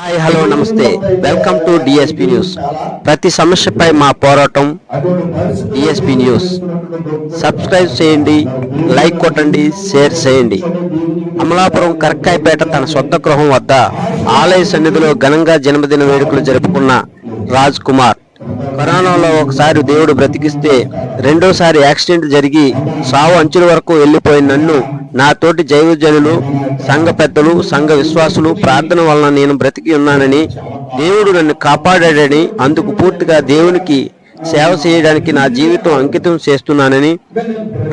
Hi hello నమస్తే welcome to DSP news ప్రతి సమస్యపై మా పోరాటం డిఎస్పి న్యూస్ సబ్స్క్రైబ్ చేయండి లైక్ కొట్టండి షేర్ చేయండి. అమలాపురం కరక్కాయపేట తన సొంత గృహం వద్ద ఆలయ సన్నిధిలో ఘనంగా జన్మదిన వేడుకలు జరుపుకున్న రాజ్ కుమార్. కరోనాలో ఒకసారి దేవుడు బ్రతికిస్తే రెండోసారి యాక్సిడెంట్ జరిగి సావు అంచుల వరకు వెళ్ళిపోయిన నన్ను నా తోటి జైవజనులు సంఘ పెద్దలు సంఘ విశ్వాసులు ప్రార్థన వలన నేను బ్రతికి ఉన్నానని దేవుడు నన్ను కాపాడాడని అందుకు పూర్తిగా దేవునికి సేవ చేయడానికి నా జీవితం అంకితం చేస్తున్నానని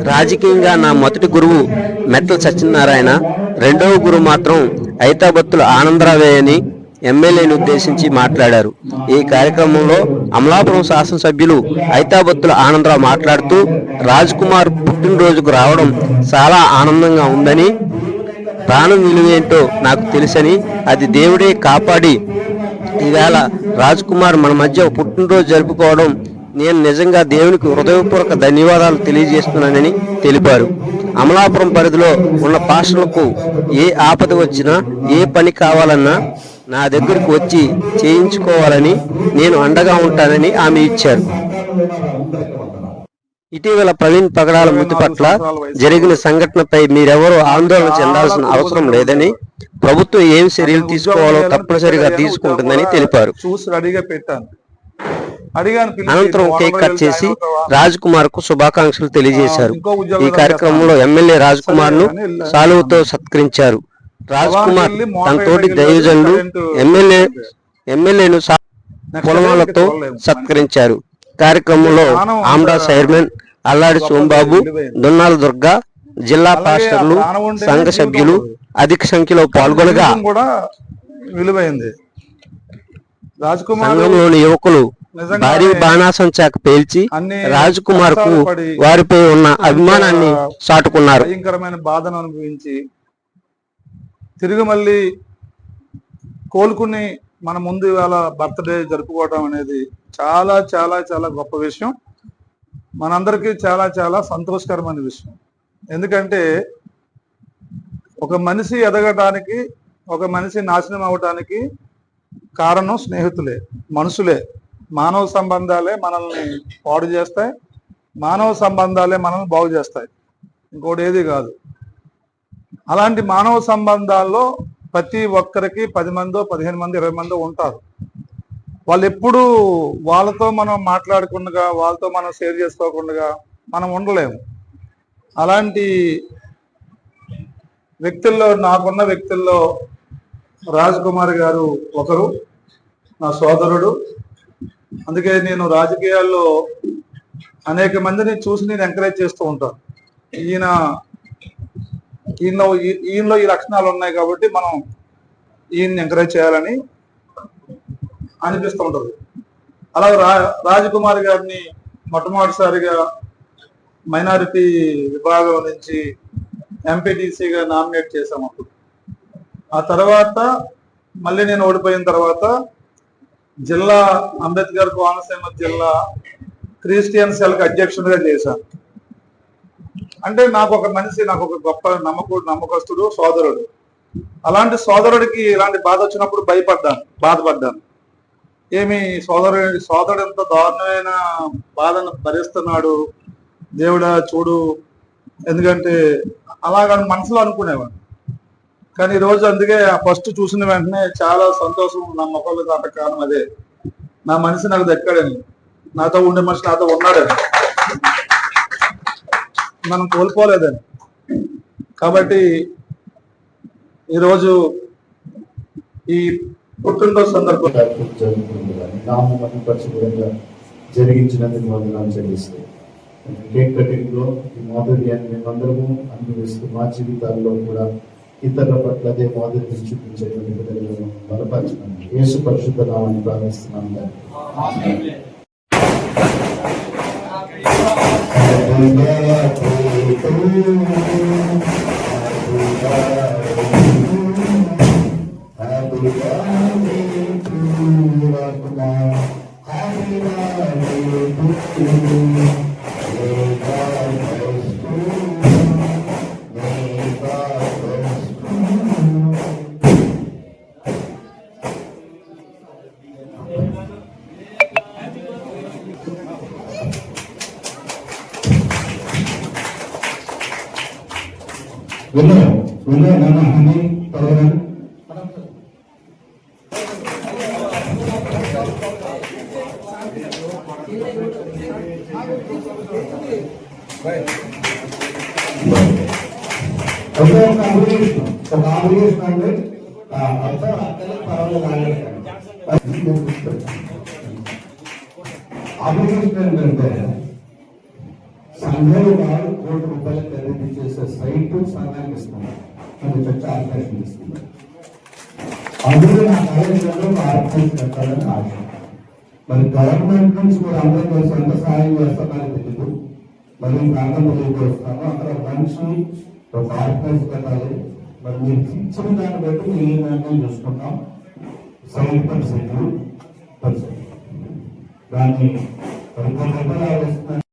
రాజకీయంగా నా మొదటి గురువు మెట్ల సత్యనారాయణ రెండవ గురువు మాత్రం ఐతాబత్తుల ఆనందరావే అని ఎమ్మెల్యేని ఉద్దేశించి మాట్లాడారు. ఈ కార్యక్రమంలో అమలాపురం శాసనసభ్యులు ఐతాబత్తుల ఆనందరావు మాట్లాడుతూ రాజ్ కుమార్ పుట్టినరోజుకు రావడం చాలా ఆనందంగా ఉందని ప్రాణం విలువేంటో నాకు తెలుసని అది దేవుడే కాపాడి ఈవేళ రాజ్ కుమార్ మన మధ్య పుట్టినరోజు జరుపుకోవడం నేను నిజంగా దేవునికి హృదయపూర్వక ధన్యవాదాలు తెలియజేస్తున్నానని తెలిపారు. అమలాపురం పరిధిలో ఉన్న పాస్టర్లకు ఏ ఆపద వచ్చినా ఏ పని కావాలన్నా నా దగ్గరకు వచ్చి చేయించుకోవాలని నేను అండగా ఉంటానని ఆమె ఇచ్చారు. ఇటీవల ప్రవీణ్ పగడాల మృతి పట్ల జరిగిన సంఘటనపై మీరెవరూ ఆందోళన చెందాల్సిన అవసరం లేదని ప్రభుత్వం ఏం చర్యలు తీసుకోవాలో తప్పనిసరిగా తీసుకుంటుందని తెలిపారు. అనంతరం కేక్ కట్ చేసి రాజ్ కుమార్కు శుభాకాంక్షలు తెలియజేశారు. ఈ కార్యక్రమంలో ఎమ్మెల్యే రాజ్ కుమార్ను సాలువుతో సత్కరించారు. రాజ్ కుమార్ తన తోటి దైవజనులు ఎమ్మెల్యే ఎమ్మెల్యేను పొలమాలతో సత్కరించారు. కార్యక్రమంలో ఆమ్డా చైర్మన్ అల్లాడి సోంబాబు దొన్నాల దుర్గా జిల్లా పాస్టర్లు సంఘ సభ్యులు అధిక సంఖ్యలో పాల్గొనగా విలువైంది. సంఘంలోని యువకులు భారీ బాణాసంచాకు పేల్చి రాజ్ కుమార్కు వారిపై ఉన్న అభిమానాన్ని చాటుకున్నారు. భయంకరమైన బాధను అనుభవించి తిరిగి మళ్ళీ కోలుకుని మన ముందు ఇవాళ బర్త్డే జరుపుకోవడం అనేది చాలా చాలా చాలా గొప్ప విషయం. మనందరికీ చాలా చాలా సంతోషకరమైన విషయం. ఎందుకంటే ఒక మనిషి ఎదగడానికి ఒక మనిషి నాశనం అవడానికి కారణం స్నేహితులే మనుషులే. మానవ సంబంధాలే మనల్ని పాడు చేస్తాయి మానవ సంబంధాలే మనల్ని బాగు చేస్తాయి. ఇంకోటి ఏది కాదు. అలాంటి మానవ సంబంధాల్లో ప్రతి ఒక్కరికి పది మందో పదిహేను మంది ఇరవై మందో ఉంటారు. వాళ్ళు ఎప్పుడు వాళ్ళతో మనం మాట్లాడకుండా వాళ్ళతో మనం షేర్ చేసుకోకుండా మనం ఉండలేము. అలాంటి వ్యక్తుల్లో నాకున్న వ్యక్తుల్లో రాజ్ కుమార్ గారు ఒకరు నా సోదరుడు. అందుకే నేను రాజకీయాల్లో అనేక మందిని చూసి నేను ఎంకరేజ్ చేస్తూ ఉంటాను. ఈయన ఈయనలో ఈ- ఈయనలో ఈ లక్షణాలు ఉన్నాయి కాబట్టి మనం ఈయన్ని ఎంకరేజ్ చేయాలని అనిపిస్తూ ఉంటుంది. అలాగే రా రాజకుమార్ గారిని మొట్టమొదటిసారిగా మైనారిటీ విభాగం నుంచి ఎంపీటీసీగా నామినేట్ చేశాం అప్పుడు. ఆ తర్వాత మళ్ళీ నేను ఓడిపోయిన తర్వాత జిల్లా అంబేద్కర్ కోనసీమ జిల్లా క్రిస్టియన్ సెల్కి అధ్యక్షుడిగా చేశాను. అంటే నాకు ఒక మనిషి నాకు ఒక గొప్ప నమ్మకుడు నమ్మకస్తుడు సోదరుడు. అలాంటి సోదరుడికి ఇలాంటి బాధ వచ్చినప్పుడు భయపడ్డాను బాధపడ్డాను. ఏమి సోదరుడు సోదరుడు ఎంత దారుణమైన బాధను భరిస్తున్నాడు దేవుడా చూడు. ఎందుకంటే అలాగని మనసులో అనుకునేవాడు కానీ ఈరోజు అందుకే అందుకే ఫస్ట్ చూసిన వెంటనే చాలా సంతోషం నా మొక్కలు కారణం అదే. నా మనిషి నాకు దక్కాడని. నాతో ఉండే మనిషి నాతో ఉన్నాడని. మనం కోల్పోలేదని. కాబట్టి ఈరోజు ఈ పుట్టినరోజు సందర్భంగా జరుగుతుంది కానీ జరిగించినందుకు వందనాలు చెల్లిస్తూ కేక్ కటింగ్లో ఈ మాధుర్యాన్ని మేమందరము అనుభవిస్తూ మా జీవితాల్లో కూడా ఇతరుల పట్ల అదే మాధుర్యం చూపించేటువంటి బలపరచడం బలపరచడానికి యేసు పరిశుద్ధ నామాన్ని ప్రార్థిస్తున్నాం Happy birthday హనీ త్వరగా ఒకే ఒక అబ్రిగేషన్ ఒక అబ్రిగేషన్ అంటే ఆ, అర్థం అర్థం పర్వాలేదు ఆగేస్తాను. అది నేను గుర్తుపెట్టాను. కోట్ల ఏంటంటే రూపాయలు ఖరీదు చేసే సైట్ సంఘానికి ఇస్తున్నారు అది చర్చ అవకాశం ఇస్తున్నారు అందులో నా కార్యక్రమంలో ఆర్పేసి పెట్టాలని ఆశ. మరి గవర్నమెంట్ నుంచి మీరు అందరూ కలిసి ఎంత సహాయం చేస్తామని తెలియదు. మరి ఈ ప్రాంతం తెలియదు వస్తాను. అక్కడ మనిషి ఒక ఆర్పేసి పెట్టాలి మరి మీరు ఇచ్చిన దాన్ని బట్టి ఏ నిర్ణయం చూసుకుంటాం? సైట్ పర్సెంట్ పర్సెంట్ దాన్ని మరి కొన్ని రూపాయలు ఆలోచిస్తున్నారు